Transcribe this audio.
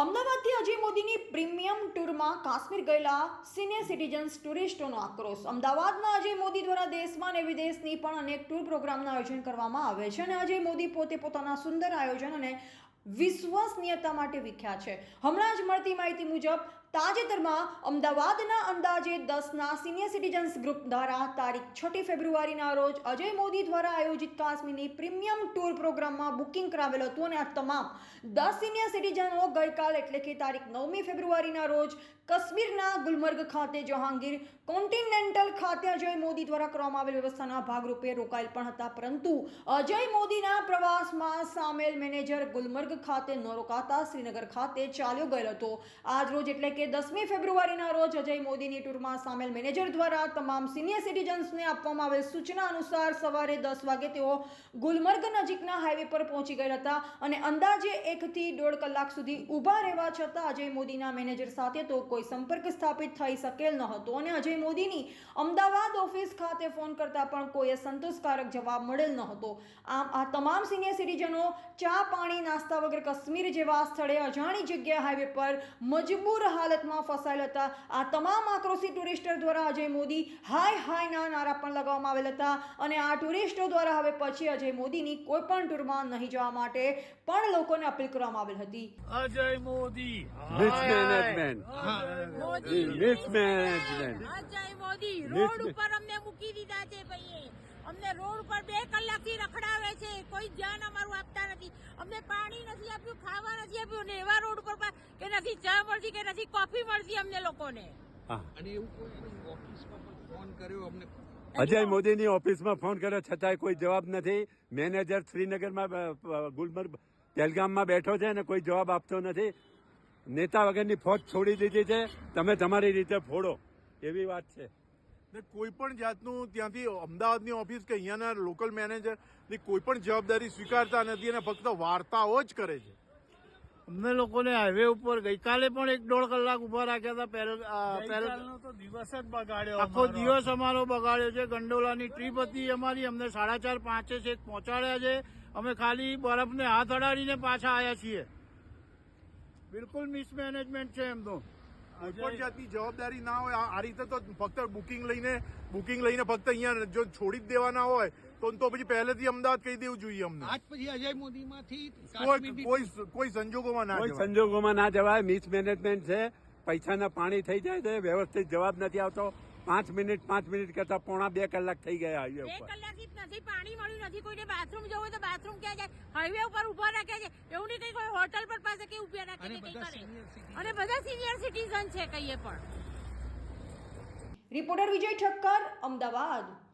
અમદાવાદથી અજય મોદીની પ્રીમિયમ ટૂરમાં કાશ્મીર ગયેલા સિનિયર સિટીઝન્સ ટુરિસ્ટોનો આક્રોશ. અમદાવાદમાં અજય મોદી દ્વારા દેશમાં અને વિદેશની પણ અનેક ટૂર પ્રોગ્રામના આયોજન કરવામાં આવે છે અને અજય મોદી પોતે પોતાના સુંદર આયોજન અને વિશ્વસનીયતા માટે વિખ્યાત છે. હમણાં જ મળતી માહિતી મુજબ, તાજેતરમાં અમદાવાદના અંદાજે દસના સિનિયર સિટીઝન્સ ગ્રુપ દ્વારા તારીખ છઠ્ઠી ફેબ્રુઆરીના રોજ અજય મોદી દ્વારા આયોજિત કાશ્મીરની પ્રીમિયમ ટૂર પ્રોગ્રામમાં બુકિંગ કરાવેલું હતું અને આ તમામ દસ સિનિયર સિટીઝનો ગઈકાલ એટલે કે તારીખ નવમી ફેબ્રુઆરીના રોજ કાશ્મીરના ગુલમર્ગ ખાતે જહાંગીર કોન્ટિનેન્ટલ ખાતે અજય મોદી દ્વારા કરવામાં આવેલ વ્યવસ્થાના ભાગરૂપે રોકાયેલ પણ હતા. પરંતુ અજય મોદીના પ્રવાસમાં સામેલ મેનેજર ગુલમર્ગ ખાતે ન શ્રીનગર ખાતે ચાલ્યો ગયેલો હતો. આજ રોજ એટલે કે દસમી ફેબ્રુઆરીના રોજ અજય મોદીની ટૂરમાં સામેલ મેનેજર દ્વારા તમામ સિનિયર સિટીઝન્સને આપવામાં આવેલ સૂચના અનુસાર સવારે દસ વાગે તેઓ ગુલમર્ગ નજીકના હાઈવે પર પહોંચી ગયા હતા અને અંદાજે એકથી દોઢ કલાક સુધી ઊભા રહેવા છતાં અજય મોદીના મેનેજર સાથે તો કોઈ સંપર્ક સ્થાપિત થઈ શકેલ ન હતો અને અજય મોદીની અમદાવાદ ઓફિસ ખાતે ફોન કરતા પણ કોઈએ સંતોષકારક જવાબ મળેલ ન હતો. આમ આ તમામ સિનિયર સિટીઝનો ચા પાણી નાસ્તા વગર કાશ્મીર જેવા સ્થળે અજાણી જગ્યા હાઈવે પર મજબૂર હાલતમાં ફસાયેલ હતા. આ તમામ આક્રોશી ટુરિસ્ટર દ્વારા અજય મોદી હાય હાયના નારા પણ લગાવવામાં આવેલ હતા અને આ ટુરિસ્ટો દ્વારા હવે પછી અજય મોદીની કોઈ પણ ટૂરમાં નહીં જવા માટે પણ લોકોને અપીલ કરવામાં આવેલ હતી. અજય મોદી. મોદી. અજય મોદી રોડ ઉપર અમને મૂકી દીધા છે ભાઈ અમને રોડ ઉપર બે કોઈ ધ્યાન અમારું આપતા નથી. અમને પાણી નથી આપ્યું ખાવા નથી આપ્યું ને એવા રોડ ઉપર કે નથી ચા મળતી કે નથી કોફી મળતી અમને લોકોને. અને એવું કોઈ ઓફિસમાં ફોન કર્યો અમને? અજય મોદીની ઓફિસમાં ફોન કર્યો છતાંય કોઈ જવાબ નથી. મેનેજર શ્રીનગરમાં ગુલમર્ગ પહેલગામમાં બેઠો છે અને કોઈ જવાબ આપતો નથી. નેતા વગરની ફોજ છોડી દીધી છે. તમે તમારી રીતે ફોડો. એવી વાત છે. ને કોઈ પણ જાતનું ત્યાંથી અમદાવાદની ઓફિસ કે અહીંયાના લોકલ મેનેજરની કોઈ પણ જવાબદારી સ્વીકારતા નથી અને ફક્ત વાર્તાઓ જ કરે છે. અમને લોકોને હાઈવે ઉપર ગઈકાલે પણ એક દોઢ કલાક ઊભા રાખ્યા હતા તો દિવસ જ બગાડ્યો આખો દિવસ અમારો બગાડ્યો છે. ગંડોલાની ટ્રીપ હતી અમારી અમને સાડા ચાર પાંચે છેક પહોંચાડ્યા છે. અમે ખાલી બરફને હાથ અડાડીને પાછા આવ્યા છીએ. બિલકુલ મિસમેનેજમેન્ટ છે એમનું. કોઈ પણ જાતની જવાબદારી ના હોય આ રીતે તો ફક્ત બુકિંગ લઈને બુકિંગ લઈને ફક્ત અહીંયા જો છોડી જ દેવાના હોય તો તો પછી પહેલેથી અમદાવાદ કહી દેવું જોઈએ અમને. આજ પછી અજય મોદીમાંથી કોઈ કોઈ કોઈ સંજોગોમાં ના કોઈ સંજોગોમાં ના જવાય. મિસમેનેજમેન્ટ છે. પૈસાના પાણી થઈ જાય છે. વ્યવસ્થિત જવાબ નથી આવતો. પાંચ મિનિટ પાંચ મિનિટ કરતા પોણા બે કલાક થઈ ગયા હાઈવે ઉપર. નથી પાણી મળ્યું નથી. કોઈને બાથરૂમ જવું હોય તો બાથરૂમ ક્યાં જાય? હાઈવે ઉપર ઊભા રાખે છે. એવું નહીં કઈ કોઈ હોટલ પર પાસે કે ઊભા રાખે છે કે કરે. અને બધા સિનિયર સિટીઝન છે કહીએ પણ. રિપોર્ટર વિજય ઠક્કર અમદાવાદ.